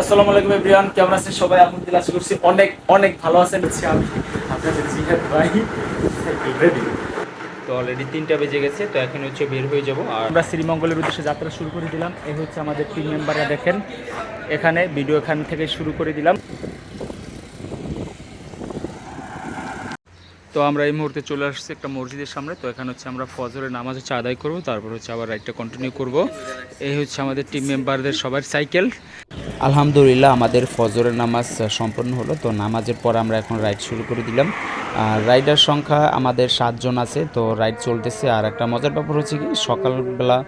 আসসালামু আলাইকুম এভরিওয়ান কেমন আছেন সবাই? আলহামদুলিল্লাহ আশা করছি অনেক অনেক ভালো আছেন। হচ্ছে আমি আপনাদের জিহাদ ভাই। রেডি তো অলরেডি তিনটা বেজে গেছে তো এখন হচ্ছে বের হয়ে যাব। আর আমরা শ্রীমঙ্গলের উদ্দেশ্যে যাত্রা শুরু করে দিলাম। এই হচ্ছে আমাদের টিম মেম্বাররা দেখেন। এখানে ভিডিও এখান থেকে শুরু করে দিলাম। তো আমরা এই মুহূর্তে চলে আসছি একটা মসজিদের সামনে। তো এখানে হচ্ছে আমরা ফজরের নামাজ হচ্ছে আদায় করব। তারপর হচ্ছে আবার রাইডটা কন্টিনিউ করব। এই হচ্ছে আমাদের টিম মেম্বারদের সবার সাইকেল আলহামদুলিল্লাহ আমাদের ফজরের নামাজ সম্পন্ন হলো। তো নামাজের পর আমরা এখন রাইড শুরু করে দিলাম। আর রাইডার সংখ্যা আমাদের সাতজন আছে, তো রাইড চলতেছে। আর একটা মজার ব্যাপার হচ্ছে কি, সকালবেলা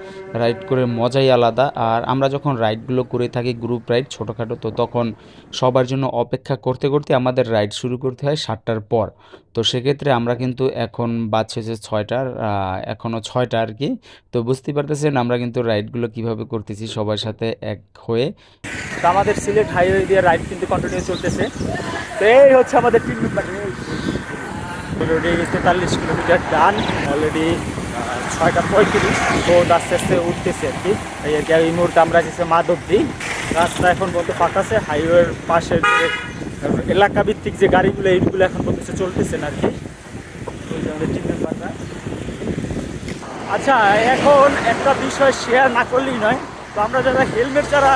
রাইড করে মজাই আলাদা। আর আমরা যখন রাইডগুলো করে থাকি গ্রুপ রাইড ছোটোখাটো, তো তখন সবার জন্য অপেক্ষা করতে করতে আমাদের রাইড শুরু করতে হয় সাতটার পর। তো সেক্ষেত্রে আমরা কিন্তু এখন বাজছে যে ছয়টার এখনও ছয়টা আর কি। তো বুঝতে পারতেছেন আমরা কিন্তু রাইডগুলো কীভাবে করতেছি, সবার সাথে এক হয়ে। আমাদের সিলেট হাইওয়ে দিয়ে রাইড কিন্তু কন্টিনিউ চলতেছে। তো এই হচ্ছে আমাদের টিম মেম্বার অলরেডি তেতাল্লিশ কিলোমিটার ডান অলরেডি ছয়টা পঁয়ত্রিশ বোধ আস্তে আস্তে উঠতেছে আর কি। এই মুহূর্তে আমরা যেছে মাধবদি। রাস্তা এখন বলতে ফাঁকা হাইওয়ের পাশের যে এলাকা ভিত্তিক যে গাড়িগুলো, এইগুলো এখন বলতেছে চলতেছে না আর কি। আচ্ছা এখন একটা বিষয় শেয়ার না করলেই নয়। তো আমরা যারা হেলমেট যারা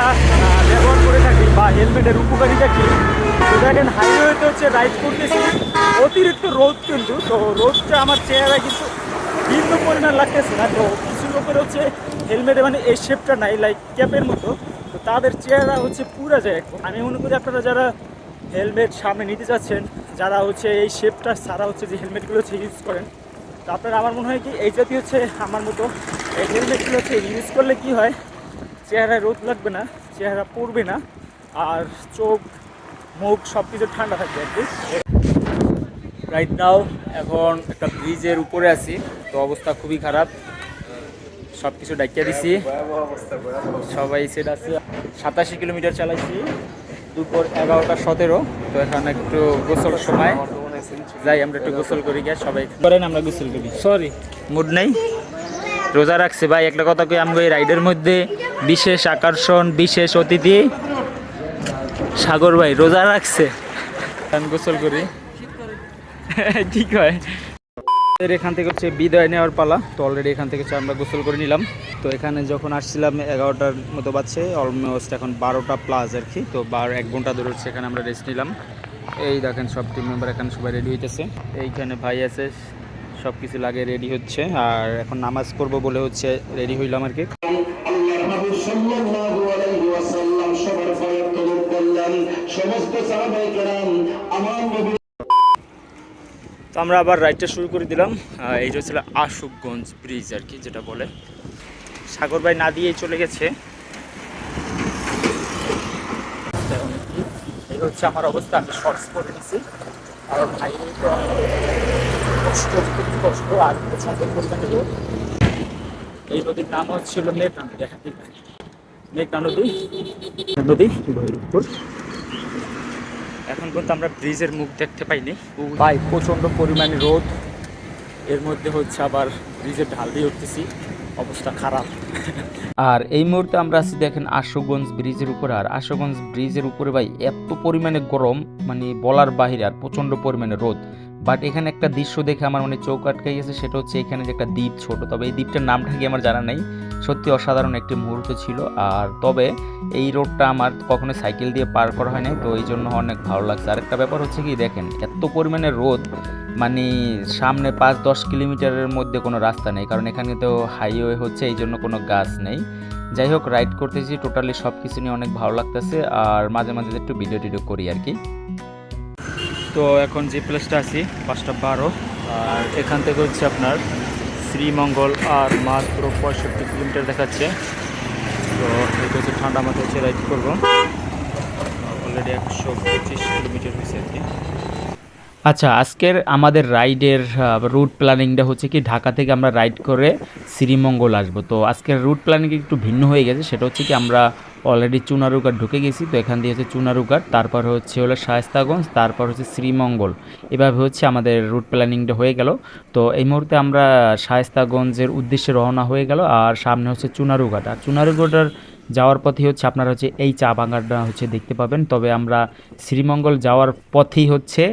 ব্যবহার করে থাকি বা হেলমেটের উপকারিতা কি? দেখেন হাইওয়েতে হচ্ছে রাইড করতেছি। অতিরিক্ত রোদ কিন্তু, তো রোদটা আমার চেহারা কিন্তু ভিন্ন পরিমাণ লাগতেছে না। তো কিছু লোকের হচ্ছে হেলমেটে মানে এই শেপটা নাই লাইক ক্যাপের মতো। তো তাদের চেহারা হচ্ছে পুরা যায়। আমি মনে করি আপনারা যারা হেলমেট সামনে নিতে যাচ্ছেন, যারা হচ্ছে এই শেপটা ছাড়া হচ্ছে যে হেলমেটগুলো হচ্ছে ইউজ করেন, তো আপনার আমার মনে হয় কি এই জাতীয় হচ্ছে আমার মতো এই হেলমেটগুলো হচ্ছে ইউজ করলে কি হয়? চেহারায় রোদ লাগবে না, চেহারা পড়বে না। আর চোখ মুখ সব কিছু ঠান্ডা থাকবে আর কি। রাইট নাও এখন একটা ব্রিজের উপরে আছি তো অবস্থা খুবই খারাপ। সব কিছু ডাকিয়ে দিছি। সবাই সেট আছে। সাতাশি কিলোমিটার চালাইছি দুপুর এগারোটা সতেরো। তো এখন একটু গোসল সময়। যাই আমরা একটু গোসল করি গিয়ে সবাই করেন আমরা গোসল করি। সরি মুড নেই? রোজা রাখছে ভাই একটা কথা কই আমি রাইডের মধ্যে বিশেষ আকর্ষণ বিশেষ অতিথি। সাগর ভাই রোজা রাখছে। গোসল করি। ঠিক হয় এর এখান থেকে হচ্ছে বিদায় নেওয়ার পালা। তো অলরেডি এখান থেকে হচ্ছে আমরা গোসল করে নিলাম। তো এখানে যখন আসছিলাম এগারোটার মতো বাজছে। অলমোস্ট এখন বারোটা প্লাস আর কি। তো বারো এক ঘণ্টা ধরে হচ্ছে এখানে আমরা রেস্ট নিলাম। এই দেখেন সব টিম মেম্বার এখানে সবাই রেডি হইতেছে। এইখানে ভাই আছে সব কিছু লাগে রেডি হচ্ছে। আর এখন নামাজ করব বলে হচ্ছে রেডি হইলাম আর কি। সমস্ত সাহাবায়ে কেরাম আমার নবী তো আমরা আবার রাইডটা শুরু করে দিলাম। আহ, এইটা হচ্ছিল আশুকগঞ্জ ব্রিজ আর কি যেটা বলে। সাগর ভাই না দিয়েই চলে গেছে। এই হচ্ছে আমার অবস্থা আমি শর্টস করে নিছি। কারণ হাইওয়েতে কষ্ট খুবই কষ্ট। আর। এই নদীর নাম হচ্ছিল মেঘনা নদী মেঘনা নদী? নদী ভৈরবপুর এখন পর্যন্ত আমরা ব্রিজের মুখ দেখতে পাইনি। ভাই, প্রচণ্ড পরিমাণে রোদ। এর মধ্যে হচ্ছে আবার ব্রিজের ঢাল দিয়ে উঠতেছি। অবস্থা খারাপ। আর এই মুহূর্তে আমরা আছি দেখেন আশুগঞ্জ ব্রিজের উপরে। আর আশুগঞ্জ ব্রিজের উপরে ভাই, এত পরিমাণে গরম মানে বলার বাহিরে আর প্রচণ্ড পরিমাণে রোদ। বাট এখানে একটা দৃশ্য দেখে আমার মানে চোখ আটকাই গেছে, সেটা হচ্ছে এখানে যে একটা দ্বীপ ছোট। তবে এই দ্বীপটার নামটা কি আমার জানা নেই। সত্যি অসাধারণ একটি মুহূর্ত ছিল। আর তবে এই রোডটা আমার কখনো সাইকেল দিয়ে পার করা হয়নি, তো এই জন্য অনেক ভালো লাগছে। আরেকটা ব্যাপার হচ্ছে কি, দেখেন, এত পরিমাণে রোদ মানে সামনে পাঁচ দশ কিলোমিটারের মধ্যে কোনো রাস্তা নেই, কারণ এখানে তো হাইওয়ে হচ্ছে, এই জন্য কোনো গাছ নেই। যাই হোক রাইড করতেছি টোটালি সব কিছু নিয়ে অনেক ভালো লাগতেছে, আর মাঝে মাঝে একটু ভিডিও টিডিও করি আর কি। তো এখন যে প্লেসটা আছি, পাঁচটা বারো, আর এখান থেকে হচ্ছে আপনার শ্রীমঙ্গল আর মাত্র পঁয়ষট্টি কিলোমিটার দেখাচ্ছে। তো এটা হচ্ছে ঠান্ডা মাথায় হচ্ছে রাইড করব। অলরেডি একশো পঁচিশ কিলোমিটার হয়েছে আর কি। আচ্ছা আজকের আমাদের রাইডের রুট প্ল্যানিংটা হচ্ছে কি ঢাকা থেকে আমরা রাইড করে শ্রীমঙ্গল আসব। তো আজকের রুট প্ল্যানিং একটু ভিন্ন হয়ে গেছে, সেটা হচ্ছে কি আমরা অলরেডি চুনারুঘাট ঢুকে গেছি, তো এখান দিয়ে হচ্ছে চুনারুঘাট, তারপর হচ্ছে হলো শায়স্তাগঞ্জ, তারপর হচ্ছে শ্রীমঙ্গল। এভাবে হচ্ছে আমাদের রুট প্ল্যানিংটা হয়ে গেল। তো এই মুহূর্তে আমরা শায়স্তাগঞ্জের উদ্দেশ্যে রওনা হয়ে গেল, আর সামনে হচ্ছে চুনারুঘাট। আর চুনারুঘাটার যাওয়ার পথে হচ্ছে আপনারা হচ্ছে এই চা বাগানটা হচ্ছে দেখতে পাবেন। তবে আমরা শ্রীমঙ্গল যাওয়ার পথেই হচ্ছে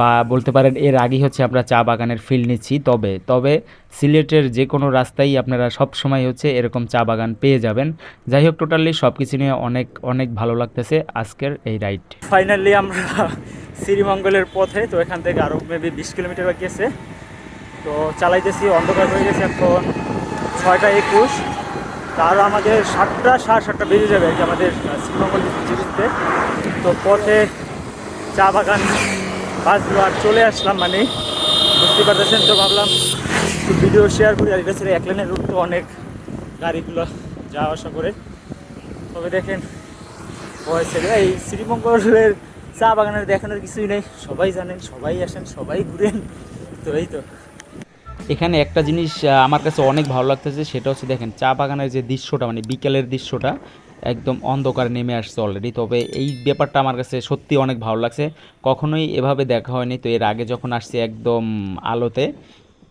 বা বলতে পারেন এর আগেই হচ্ছে আমরা চা বাগানের ফিল নিচ্ছি। তবে তবে সিলেটের যে কোনো রাস্তায় আপনারা সব সময় হচ্ছে এরকম চা বাগান পেয়ে যাবেন। যাই হোক টোটালি সব কিছু নিয়ে অনেক অনেক ভালো লাগতেছে আজকের এই রাইড ফাইনালি আমরা শ্রীমঙ্গলের পথে, তো এখান থেকে আরও মেবি বিশ কিলোমিটার বাকি আছে। তো চালাইতেছি, অন্ধকার হয়ে গেছে এখন ছয়টা একুশ। তার আমাদের সাতটা, সাড়ে সাতটা বেজে যাবে আর আমাদের শ্রীমঙ্গল যেতে তো পথে চা বাগান বাসগুলো আর চলে আসলাম মানে। বুঝতে পারতেছেন তো ভাবলাম, একটু ভিডিও শেয়ার করি। আর এটা এক লাইনের রুট তো অনেক, গাড়িগুলো যাওয়া আসা করে। তবে দেখেন হয়েছে এই শ্রীমঙ্গলের চা বাগানের দেখানোর কিছুই নেই। সবাই জানেন, সবাই আসেন, সবাই ঘুরেন। তো এই তো। এখানে একটা জিনিস আমার কাছে অনেক ভালো লাগতেছে, সেটা হচ্ছে দেখেন, চা বাগানের যে দৃশ্যটা মানে বিকেলের দৃশ্যটা একদম অন্ধকার নেমে আসছে অলরেডি তবে এই ব্যাপারটা আমার কাছে সত্যি অনেক ভালো লাগছে। কখনোই এভাবে দেখা হয়নি, তো এর আগে যখন আসছি একদম আলোতে,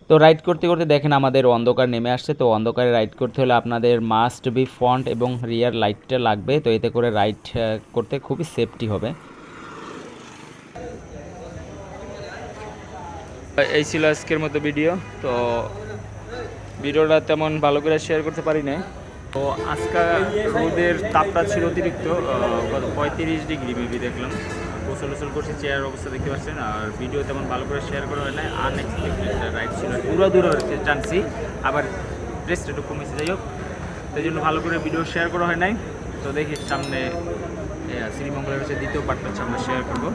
তো রাইড করতে করতে দেখেন আমাদের অন্ধকার নেমে আসছে। তো অন্ধকারে রাইড করতে হলে আপনাদের মাস্ট বি ফ্রন্ট এবং রিয়ার লাইটটা লাগবে। তো এতে করে রাইড করতে খুবই সেফটি হবে। এই ছিল আজকের মতো ভিডিও তো ভিডিওটা তেমন ভালো করে শেয়ার করতে পারি না তো আজকে রোদের তাপটা ছিল অতিরিক্ত পঁয়ত্রিশ ডিগ্রি মেবি দেখলাম। গোসল গোসল করছি চেয়ার অবস্থা দেখতে পাচ্ছেন, আর ভিডিও তেমন ভালো করে শেয়ার করা হয় না আনএক্সপেক্টেড রাইড ছিল। পুরো দূর টানছি আবার প্রেসটা একটু কমেছে, যাই হোক। তাই জন্য ভালো করে ভিডিও শেয়ার করা হয় নাই। তো দেখি সামনে শ্রীমঙ্গলের হচ্ছে দ্বিতীয় পার্ট হচ্ছে আমরা শেয়ার করব।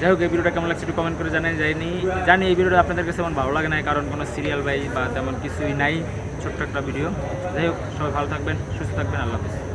যাই হোক, এই ভিডিওটা কেমন লাগছে একটু কমেন্ট করে জানাই। যায়নি জানি এই ভিডিওটা আপনাদের কাছে তেমন ভালো লাগে না কারণ কোনো সিরিয়াল বাই বা তেমন কিছুই নাই, ছোট্ট একটা ভিডিও। যাই হোক, সবাই ভালো থাকবেন, সুস্থ থাকবেন, আল্লাহ হাফিজ।